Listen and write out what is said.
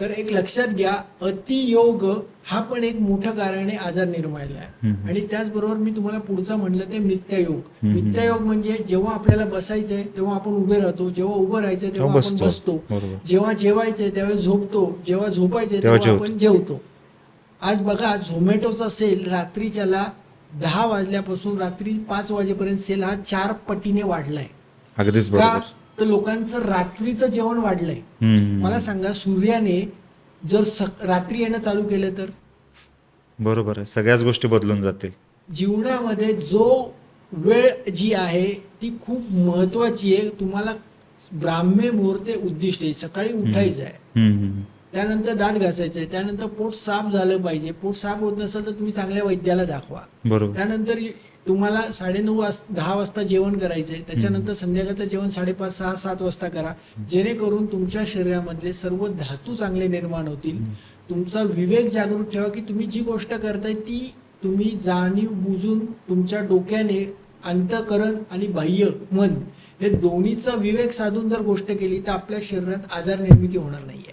तर एक लक्षात घ्या अतियोग हा पण एक मोठं कारण आहे आजार निर्मायला हम्म. आणि त्याचबरोबर मी तुम्हाला पुढचं म्हणलं ते मिथ्यायोग हम्म. मिथ्यायोग म्हणजे जेव्हा आपल्याला बसायचंय तेव्हा आपण उभे राहतो जेव्हा उभं राहायचंय तेव्हा आपण बसतो. जेव्हा जेवायचंय त्यावेळेस झोपतो. जेव्हा झोपायचंय तेव्हा. आपण जेवतो. आज बघा झोमॅटोचा सेल रात्रीच्याला दहा वाजल्यापासून रात्री पाच वाजेपर्यंत सेल हा चार पटीने वाढलाय. अगदीच तर लोकांचं रात्रीचं जेवण वाढलंय. मला सांगा सूर्याने जर रात्री येणं चालू केलं तर? बरोबर आहे. सगळ्याच गोष्टी बदलून जातील. जीवनामध्ये जो वेळ जी आहे ती खूप महत्वाची आहे. तुम्हाला ब्राह्मे मुहूर्ते उद्दिष्ट आहे. सकाळी उठायचं आहे. त्यानंतर दात घासायचं त्यानंतर पोट साफ झालं पाहिजे. पोट साफ होत नसेल तर तुम्ही चांगल्या वैद्याला दाखवा. बरोबर. त्यानंतर तुम्हाला साडेनऊ वाजता दहा वाजता जेवण करायचंय. त्याच्यानंतर संध्याकाळचं जेवण साडेपाच सहा सात वाजता करा. जेणेकरून तुमच्या शरीरामधले सर्व धातू चांगले निर्माण होतील. तुमचा विवेक जागृत ठेवा की तुम्ही जी गोष्ट करताय ती तुम्ही जाणीव बुजून तुमच्या डोक्याने अंतकरण आणि बाह्य मन हे दोन्हीचा विवेक साधून जर गोष्ट केली तर आपल्या शरीरात आजार निर्मिती होणार नाहीये.